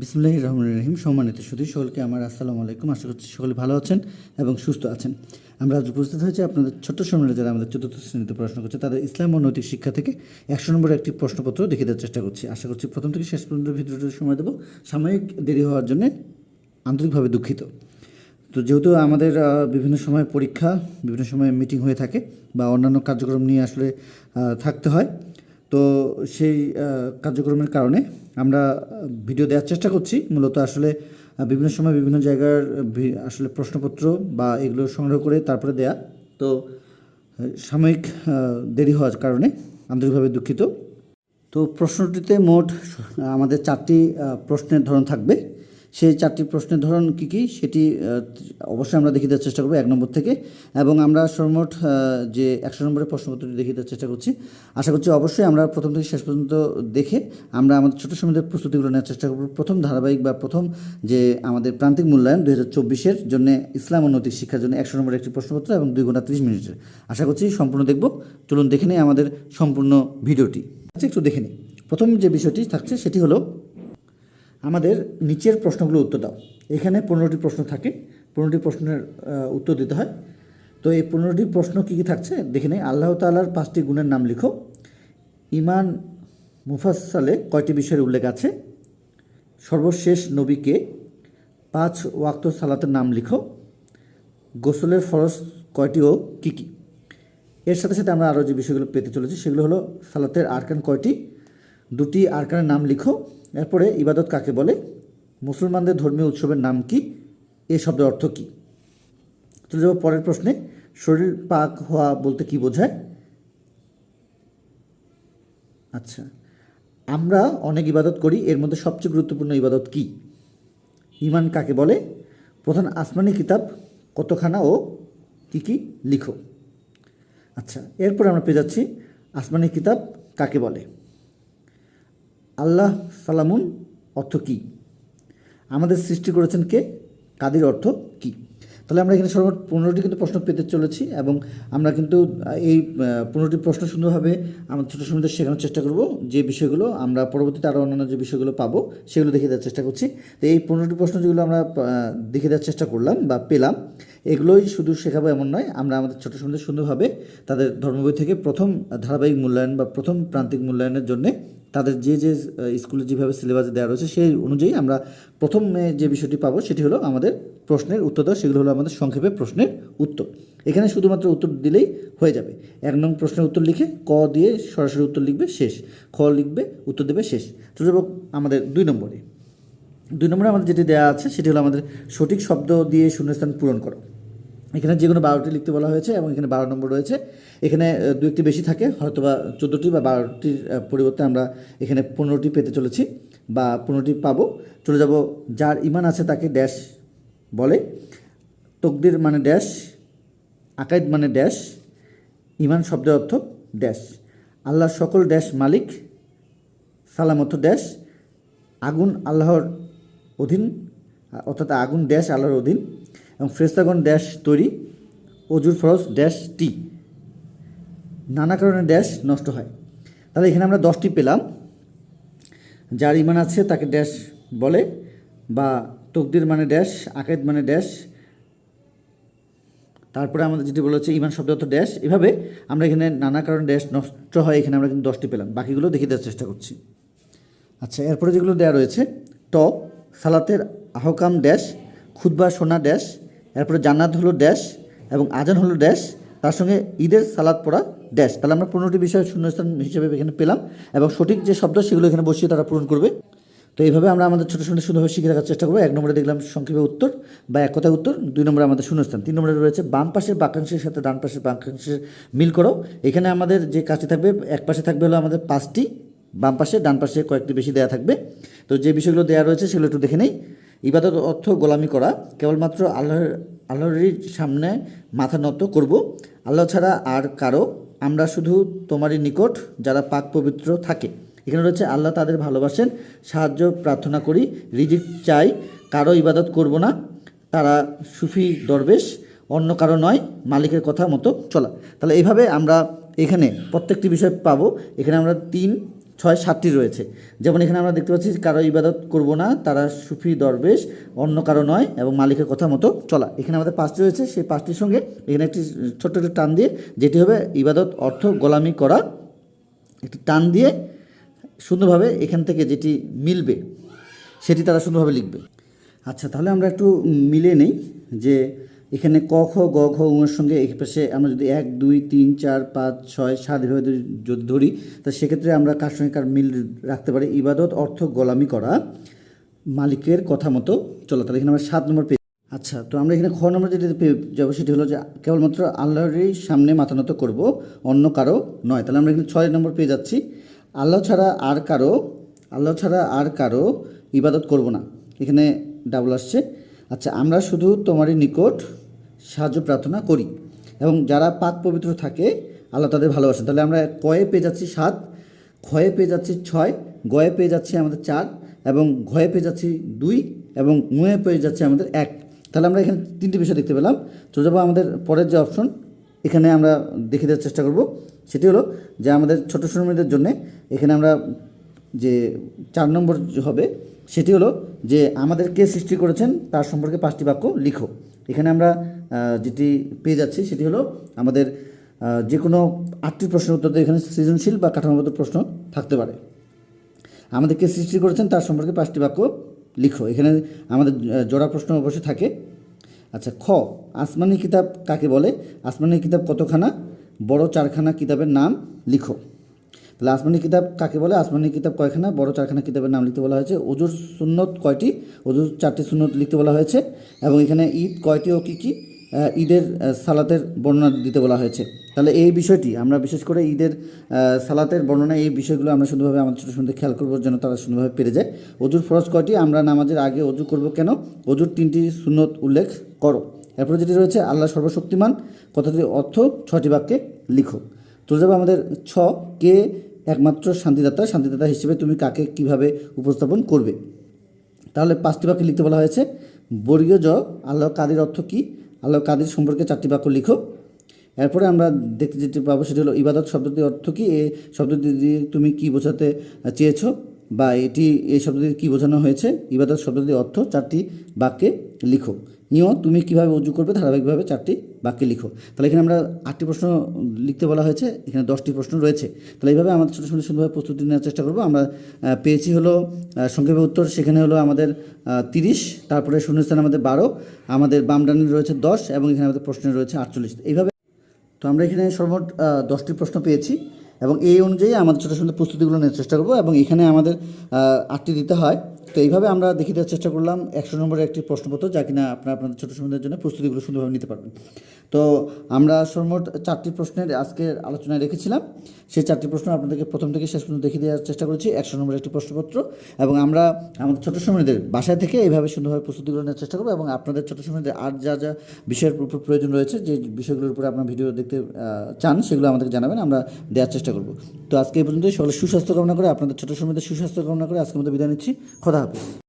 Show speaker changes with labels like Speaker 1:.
Speaker 1: বিসমুল্লাহ রহমান রহিম, সম্মানিত শুধু সকলকে আমার আসসালামু আলাইকুম। আশা করছি সকলে ভালো আছেন এবং সুস্থ আছেন। আমরা আজ উপস্থিত হয়েছি আপনাদের ছোট্ট সম্মানে যারা আমাদের চতুর্থ শ্রেণীতে পড়াশোনা করছে, তাদের ইসলাম ও নৈতিক শিক্ষা থেকে একশো নম্বরের একটি প্রশ্নপত্র দেখে দেওয়ার চেষ্টা করছি। আশা করছি প্রথম থেকে শেষ পর্যন্ত ভিডিওটি সময় দেবো। সাময়িক দেরি হওয়ার জন্য আন্তরিকভাবে দুঃখিত। তো যেহেতু আমাদের বিভিন্ন সময় পরীক্ষা, বিভিন্ন সময় মিটিং হয়ে থাকে বা অন্যান্য কার্যক্রম নিয়ে আসলে থাকতে হয় তো সেই কার্যক্রমের কারণে আমরা ভিডিও দেওয়ার চেষ্টা করছি। মূলত আসলে বিভিন্ন সময় বিভিন্ন জায়গার আসলে প্রশ্নপত্র বা এগুলো সংগ্রহ করে তারপরে দেয়া। তো সাময়িক দেরি হওয়ার কারণে আন্তরিকভাবে দুঃখিত। তো প্রশ্নটিতে মোট আমাদের চারটি প্রশ্নের ধরন থাকবে। সেই চারটি প্রশ্নের ধরন কী কী সেটি অবশ্যই আমরা দেখিয়ে দেওয়ার চেষ্টা করব এক নম্বর থেকে। এবং আমরা সর্বমোট যে একশো নম্বরের প্রশ্নপত্রটি দেখিয়ে দেওয়ার চেষ্টা করছি, আশা করছি অবশ্যই আমরা প্রথম থেকে শেষ পর্যন্ত দেখে আমরা আমাদের ছোটো সময়ের প্রস্তুতিগুলো নেওয়ার চেষ্টা করব। প্রথম ধারাবাহিক বা প্রথম যে আমাদের প্রান্তিক মূল্যায়ন দুই হাজার চব্বিশের জন্য ইসলাম নৈতিক শিক্ষার জন্য একশো নম্বরের একটি প্রশ্নপত্র এবং দুই ঘণ্টা ত্রিশ মিনিটের। আশা করছি সম্পূর্ণ দেখব। চলুন দেখে নিই আমাদের সম্পূর্ণ ভিডিওটি। আচ্ছা একটু দেখে নিই। প্রথম যে বিষয়টি থাকছে সেটি হলো আমাদের নিচের প্রশ্নগুলো উত্তর দাও। এখানে পনেরোটি প্রশ্ন থাকে। পনেরোটি প্রশ্নের উত্তর দিতে হয়। তো এই পনেরোটি প্রশ্ন কী কী থাকছে? দেখে নেই। আল্লাহ তাআলার পাঁচটি গুণের নাম লিখো। ইমান মুফাসালে কয়টি বিষয়ের উল্লেখ আছে? সর্বশেষ নবীকে পাঁচ ওয়াক্ত সালাতের নাম লিখো। গোসলের ফরজ কয়টি ও কী কী? এর সাথে সাথে আমরা আরও যে বিষয়গুলো পেতে চলেছি, সেগুলো হলো সালাতের আরকান কয়টি? দুটি আরকানের নাম লিখো। এরপরে ইবাদত কাকে বলে? মুসলমানদের ধর্মীয় উৎসবের নাম কি? এ শব্দের অর্থ কী? চলে যাব পরের প্রশ্নে। শরীর পাক হওয়া বলতে কি বোঝায়? আচ্ছা আমরা অনেক ইবাদত করি, এর মধ্যে সবচেয়ে গুরুত্বপূর্ণ ইবাদত কি? ইমান কাকে বলে? প্রধান আসমানি কিতাব কতখানা ও কি কি লিখো। আচ্ছা এরপর আমরা পেয়ে যাচ্ছি আসমানি কিতাব কাকে বলে? আল্লাহ সালামুন অর্থ কী? আমাদের সৃষ্টি করেছেন কে? কাদির অর্থ কী? তাহলে আমরা এখানে সর্বমোট পনেরোটি কিন্তু প্রশ্ন পেতে চলেছি এবং আমরা কিন্তু এই পনেরোটি প্রশ্ন সুন্দরভাবে আমার ছোটো সময়তে শেখানোর চেষ্টা করব। যে বিষয়গুলো আমরা পরবর্তীতে আরও অন্যান্য যে বিষয়গুলো পাবো, সেগুলো দেখে দেওয়ার চেষ্টা করছি। তো এই পনেরোটি প্রশ্ন যেগুলো আমরা দেখে দেওয়ার চেষ্টা করলাম বা পেলাম এগুলোই শুধু শেখাবো এমন নয়, আমরা আমাদের ছোটো সময়তে সুন্দরভাবে তাদের ধর্মবই থেকে প্রথম ধারাবাহিক মূল্যায়ন বা প্রথম প্রান্তিক মূল্যায়নের জন্যে তাদের যে যে স্কুলে যেভাবে সিলেবাস দেওয়া রয়েছে সেই অনুযায়ী আমরা প্রথমে যে বিষয়টি পাবো সেটি হলো আমাদের প্রশ্নের উত্তর দেওয়া, সেগুলো হলো আমাদের সংক্ষেপে প্রশ্নের উত্তর। এখানে শুধুমাত্র উত্তর দিলেই হয়ে যাবে। এক নং প্রশ্নের উত্তর লিখে ক দিয়ে সরাসরি উত্তর লিখবে, শেষ। খ লিখবে, উত্তর দেবে, শেষ। তো আমাদের দুই নম্বরে। দুই নম্বরে আমাদের যেটি দেওয়া আছে সেটি হলো আমাদের সঠিক শব্দ দিয়ে শূন্যস্থান পূরণ করো। এখানে যে কোনো বারোটি লিখতে বলা হয়েছে এবং এখানে বারো নম্বর রয়েছে। এখানে দু একটি বেশি থাকে হয়তো বা চোদ্দোটি বা বারোটির পরিবর্তে আমরা এখানে পনেরোটি পেতে চলেছি বা পনেরোটি পাবো। চলে যাব, যার ইমান আছে তাকে ড্যাশ বলে। তকদির মানে ড্যাশ, আকাইদ মানে ড্যাশ, ইমান শব্দের অর্থ ড্যাশ। আল্লাহর সকল ড্যাশ মালিক সালাম অর্থ ড্যাশ, আগুন আল্লাহর অধীন অর্থাৎ আগুন ড্যাশ আল্লাহর অধীন। এবং ফ্রেস্তাগণ ড্যাশ তৈরি, অজুর ফরজ ড্যাশ টি। নানা কারণে ড্যাশ নষ্ট হয়। তাহলে এখানে আমরা দশটি পেলাম। যার ইমান আছে তাকে ড্যাশ বলে, বা তকদির মানে ড্যাশ, আকাইদ মানে ড্যাশ। তারপরে আমাদের যেটি বলা হচ্ছে ইমান শব্দ অর্থ ড্যাশ। এভাবে আমরা এখানে নানা কারণে ড্যাশ নষ্ট হয়, এখানে আমরা কিন্তু দশটি পেলাম। বাকিগুলো দেখে দেওয়ার চেষ্টা করছি। আচ্ছা এরপরে যেগুলো দেওয়া রয়েছে ট সালাতের আহকাম ড্যাশ খুদবা সোনা ড্যাশ এরপরে জান্নাত হলো ড্যাশ এবং আজান হলো ড্যাশ তার সঙ্গে ঈদের সালাদ পড়া ড্যাশ তাহলে আমরা পনেরোটি বিষয় শূন্যস্থান হিসেবে এখানে পেলাম এবং সঠিক যে শব্দ, সেগুলো এখানে বসিয়ে তারা পূরণ করবে। তো এইভাবে আমরা আমাদের ছোটো ছোটো সুন্দরভাবে শিখে রাখার চেষ্টা করব। এক নম্বরে দেখলাম সংক্ষেপে উত্তর বা এক কথায় উত্তর, দুই নম্বরে আমাদের শূন্যস্থান। তিন নম্বরে রয়েছে বাম পাশের বাক্যাংশের সাথে ডান পাশের বাক্যাংশের মিল করো। এখানে আমাদের যে কাজটি থাকবে, এক পাশে থাকবে হলো আমাদের পাঁচটি, বাম পাশে, ডান পাশে কয়েকটি বেশি দেওয়া থাকবে। তো যে বিষয়গুলো দেওয়া রয়েছে, সেগুলো একটু দেখে নেই। ইবাদত অর্থ গোলামি করা কেবলমাত্র আল্লাহর, আল্লাহরই সামনে মাথা নত করব। আল্লাহ ছাড়া আর কারও, আমরা শুধু তোমারই নিকট যারা পাক পবিত্র থাকে। এখানে রয়েছে, আল্লাহ তাদের ভালোবাসেন, সাহায্য প্রার্থনা করি, রিজিক চাই, কারও ইবাদত করব না, তারা সুফি দরবেশ, অন্য কারও নয়, মালিকের কথা মতো চলা। তাহলে এইভাবে আমরা এখানে প্রত্যেকটি বিষয় পাবো। এখানে আমরা তিন ছয়, সাতটি রয়েছে। যেমন এখানে আমরা দেখতে পাচ্ছি কারও ইবাদত করব না, তারা সুফি দরবেশ, অন্য কারও নয় এবং মালিকের কথা মতো চলা। এখানে আমাদের পাঁচটি রয়েছে, সেই পাঁচটির সঙ্গে এখানে একটি ছোট্ট একটি টান দিয়ে যেটি হবে ইবাদত, অর্থ, গোলামি করা। একটি টান দিয়ে সুন্দরভাবে এখান থেকে যেটি মিলবে, সেটি তারা সুন্দরভাবে লিখবে। আচ্ছা তাহলে আমরা একটু মিলে নেই যে এখানে ক, খ, গ, ঘ উমের সঙ্গে এই পাশে আমরা যদি এক, দুই, তিন, চার, পাঁচ, ছয়, সাত এভাবে যদি- যদি ধরি, তা সেক্ষেত্রে আমরা কার সঙ্গে কার মিল রাখতে পারি? ইবাদত, অর্থ, গোলামি করা মালিকের কথা মতো চলো। তাহলে এখানে আমরা সাত নম্বর পেয়ে আচ্ছা তো আমরা এখানে খ নম্বর যেটা পেয়ে যাব সেটি হলো যে কেবলমাত্র আল্লাহরই সামনে মাথা নত করব, অন্য কারও নয়। তাহলে আমরা এখানে ছয় নম্বর পেয়ে যাচ্ছি। আল্লাহ ছাড়া আর কারও, আল্লাহ ছাড়া আর কারও ইবাদত করব না। এখানে ডাবল আসছে। আচ্ছা আমরা শুধু তোমারই নিকট সাহায্য প্রার্থনা করি। এবং যারা পাক পবিত্র থাকে, আল্লাহ তাদের ভালোবাসেন। তাহলে আমরা কয়ে পেয়ে যাচ্ছি সাত, ক্ষয়ে পেয়ে যাচ্ছি ছয়, গয়ে পেয়ে যাচ্ছি আমাদের চার, এবং ঘয়ে পেয়ে যাচ্ছি দুই, এবং মুয়ে পেয়ে যাচ্ছে আমাদের এক। তাহলে আমরা এখানে তিনটি বিষয় দেখতে পেলাম। তো যাব আমাদের পরের যে অপশন, এখানে আমরা দেখে দেওয়ার চেষ্টা করব। সেটি হলো যে আমাদের ছোটো শ্রমিকদের জন্য এখানে আমরা যে চার নম্বর হবে, সেটি হলো যে আমাদের কে সৃষ্টি করেছেন, তার সম্পর্কে পাঁচটি বাক্য লিখো। এখানে আমরা যেটি পেয়ে যাচ্ছি সেটি হলো আমাদের যে কোনো আটটি প্রশ্নের উত্তর এখানে সৃজনশীল বা কাঠামোগত প্রশ্ন থাকতে পারে। আমাদেরকে সৃষ্টি করেছেন, তার সম্পর্কে পাঁচটি বাক্য লিখো। এখানে আমাদের জোড়া প্রশ্ন অবশ্যই থাকে। আচ্ছা খ, আসমানি কিতাব কাকে বলে? আসমানি কিতাব কতখানা? বড় চারখানা কিতাবের নাম লিখো। তাহলে আসমানি কিতাব কাকে বলে? আসমানি কিতাব কয়খানা? বড় চারখানা কিতাবের নাম লিখতে বলা হয়েছে। অজুর সুন্নত কয়টি? অজুর চারটি সুন্নত লিখতে বলা হয়েছে। এবং এখানে ঈদ কয়টি ও কী কী? ঈদের সালাতের বর্ণনা দিতে বলা হয়েছে। তাহলে এই বিষয়টি, আমরা বিশেষ করে ঈদের সালাতের বর্ণনা এই বিষয়গুলো আমরা সুন্দরভাবে আমাদের ছোটো সুন্দর খেয়াল করব, যেন তারা সুন্দরভাবে পেরে যায়। অজুর ফরজ কয়টি? আমরা নামাজের আগে অজু করব কেন? অজুর তিনটি সুন্নত উল্লেখ করো। এরপরে যেটি রয়েছে, আল্লাহ সর্বশক্তিমান কথাটির অর্থ ছটি বাক্যে লিখো। চলে যাবে আমাদের ছ, কে একমাত্র শান্তিদাতা? শান্তিদাতা হিসেবে তুমি কাকে কীভাবে উপস্থাপন করবে? তাহলে পাঁচটি বাক্যে লিখতে বলা হয়েছে, বর্গীয় জ, আল্লাহ কাদের অর্থ কী? আল্লাহ কাদের সম্পর্কে চারটি বাক্য লিখো এরপরে আমরা দেখতে যেটি পাবো, সেটি হলো ইবাদত শব্দটির অর্থ কী? এই শব্দটি দিয়ে তুমি কি বোঝাতে চেয়েছো? বা এটি, এই শব্দটি কী বোঝানো হয়েছে? ইবাদত শব্দটির অর্থ চারটি বাক্যে লিখো নিয়ম তুমি কীভাবে উজু করবে? ধারাবাহিকভাবে চারটি বাক্যে লিখো। তাহলে এখানে আমরা আটটি প্রশ্ন লিখতে বলা হয়েছে, এখানে দশটি প্রশ্ন রয়েছে। তাহলে এইভাবে আমাদের ছোটো ছোটো সুন্দরভাবে প্রস্তুতি নেওয়ার চেষ্টা করব। আমরা পেয়েছি হলো সংক্ষেপে উত্তর, সেখানে হলো আমাদের তিরিশ, তারপরে শূন্যস্থান আমাদের বারো, আমাদের বাম ডানে রয়েছে দশ, এবং এখানে আমাদের প্রশ্নে রয়েছে আটচল্লিশ। এইভাবে তো আমরা এখানে সর্বমোট দশটি প্রশ্ন পেয়েছি, এবং এই অনুযায়ী আমাদের ছোটো ছোটো প্রস্তুতিগুলো নেওয়ার চেষ্টা করব, এবং এখানে আমাদের আটটি দিতে হয়। তো এইভাবে আমরা দেখিয়ে দেওয়ার চেষ্টা করলাম। একশো নম্বরের একটি প্রশ্নপত্র যা কিনা আপনারা আপনাদের ছোটো সমুদ্রের জন্য প্রস্তুতিগুলো সুন্দরভাবে নিতে পারবেন। তো আমরা সর্বমোট চারটি প্রশ্নের আজকের আলোচনায় রেখেছিলাম। সেই চারটি প্রশ্ন আপনাদেরকে প্রথম থেকে শেষ পর্যন্ত দেখিয়ে দেওয়ার চেষ্টা করেছি। একশো নম্বরের একটি প্রশ্নপত্র এবং আমরা আমাদের ছোটো সময়দের বাসায় থেকে এইভাবে সুন্দরভাবে প্রস্তুতিগুলো নেওয়ার চেষ্টা করব এবং আপনাদের ছোটো সময়দের আর যা যা বিষয়ের উপর প্রয়োজন রয়েছে, যে বিষয়গুলোর উপরে আপনার ভিডিও দেখতে চান সেগুলো আমাদেরকে জানাবেন, আমরা দেওয়ার চেষ্টা করব। তো আজকে এই পর্যন্ত সকলে সুস্বাস্থ্য কামনা করে, আপনাদের ছোটো সময়দের সুস্বাস্থ্য কামনা করে আজকের মধ্যে বিদায় নিচ্ছি। খোদা হবে